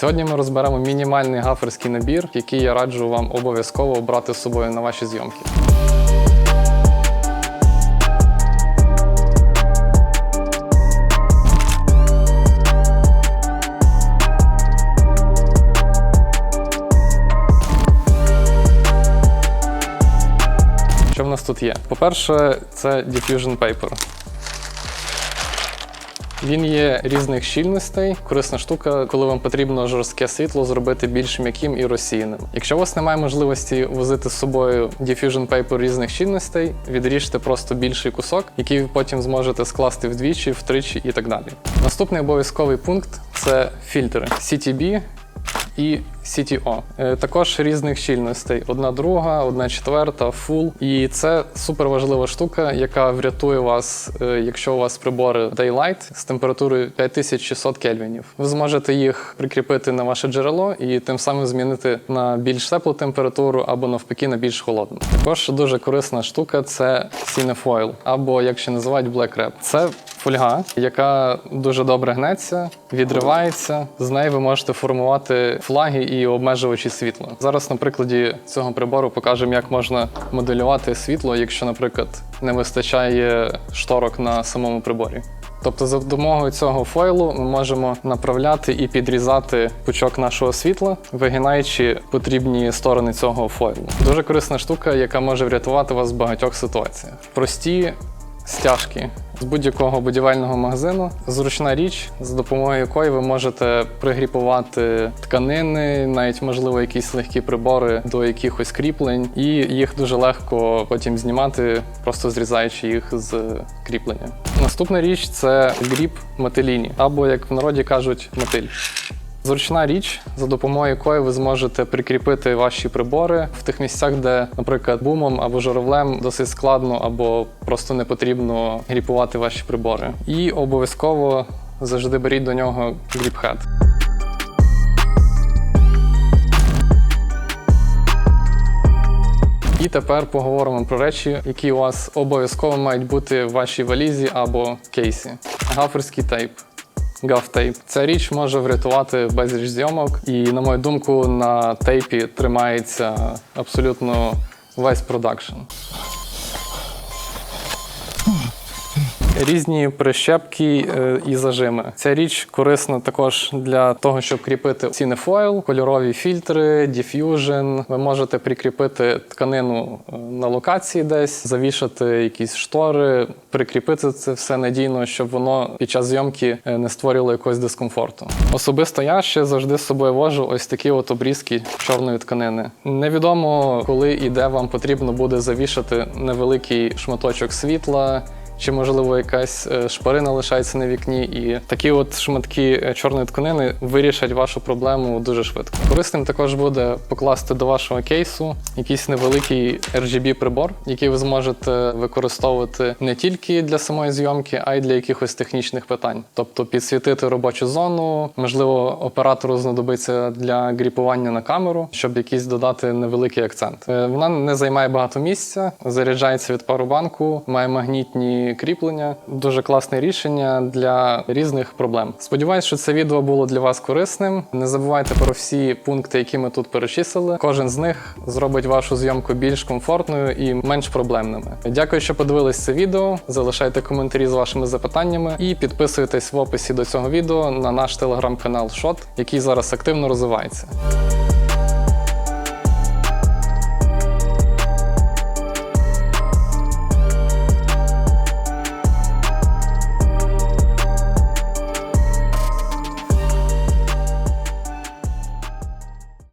Сьогодні ми розберемо мінімальний гаферський набір, який я раджу вам обов'язково брати з собою на ваші зйомки. Що в нас тут є? По-перше, це Diffusion Paper. Він є різних щільностей, корисна штука, коли вам потрібно жорстке світло зробити більш м'яким і розсіяним. Якщо у вас немає можливості возити з собою diffusion paper різних щільностей, відріжте просто більший кусок, який ви потім зможете скласти вдвічі, втричі і так далі. Наступний обов'язковий пункт це фільтри CTB і CTO. Е, Також різних щільностей: одна друга, одна четверта, full. І це супер важлива штука, яка врятує вас, е, якщо у вас прибори Daylight з температурою 5600 кельвінів. Ви зможете їх прикріпити на ваше джерело і тим самим змінити на більш теплу температуру або навпаки на більш холодну. Також дуже корисна штука це Cinefoil, або як ще називають Black Wrap. Це фольга, яка дуже добре гнеться, відривається. З неї ви можете формувати флаги і обмежувачі світла. Зараз на прикладі цього прибору покажемо, як можна моделювати світло, якщо, наприклад, не вистачає шторок на самому приборі. Тобто, за допомогою цього фойлу ми можемо направляти і підрізати пучок нашого світла, вигинаючи потрібні сторони цього фойлу. Дуже корисна штука, яка може врятувати вас в багатьох ситуаціях. Прості стяжки з будь-якого будівельного магазину. Зручна річ, за допомогою якої ви можете пригріпувати тканини, навіть можливо якісь легкі прибори до якихось кріплень, і їх дуже легко потім знімати, просто зрізаючи їх з кріплення. Наступна річ це гріп мотиліні, або як в народі кажуть, мотиль. Зручна річ, за допомогою якої ви зможете прикріпити ваші прибори в тих місцях, де, наприклад, бумом або журавлем досить складно або просто не потрібно гріпувати ваші прибори. І обов'язково завжди беріть до нього гріпхед. І тепер поговоримо про речі, які у вас обов'язково мають бути в вашій валізі або кейсі. Гаферський тейп. Гафтейп. Ця річ може врятувати безліч зйомок, і, на мою думку, на тейпі тримається абсолютно весь продакшн. Різні прищепки е, і зажими. Ця річ корисна також для того, щоб кріпити цінефойл, кольорові фільтри, діф'южн. Ви можете прикріпити тканину е, на локації десь, завішати якісь штори, прикріпити це все надійно, щоб воно під час зйомки е, не створювало якогось дискомфорту. Особисто я ще завжди з собою вожу ось такі от обрізки чорної тканини. Невідомо, коли і де вам потрібно буде завішати невеликий шматочок світла. Чи можливо якась е, шпарина лишається на вікні, і такі от шматки е, чорної тканини вирішать вашу проблему дуже швидко. Корисним також буде покласти до вашого кейсу якийсь невеликий RGB прибор, який ви зможете використовувати не тільки для самої зйомки, а й для якихось технічних питань. Тобто підсвітити робочу зону, можливо, оператору знадобиться для гріпування на камеру, щоб якийсь додати невеликий акцент. Е, Вона не займає багато місця, заряджається від парубанку, має магнітні кріплення. Дуже класне рішення для різних проблем. Сподіваюсь, що це відео було для вас корисним. Не забувайте про всі пункти, які ми тут перечислили. Кожен з них зробить вашу зйомку більш комфортною і менш проблемними. Дякую, що подивились це відео. Залишайте коментарі з вашими запитаннями і підписуйтесь в описі до цього відео на наш телеграм-канал Shot, який зараз активно розвивається.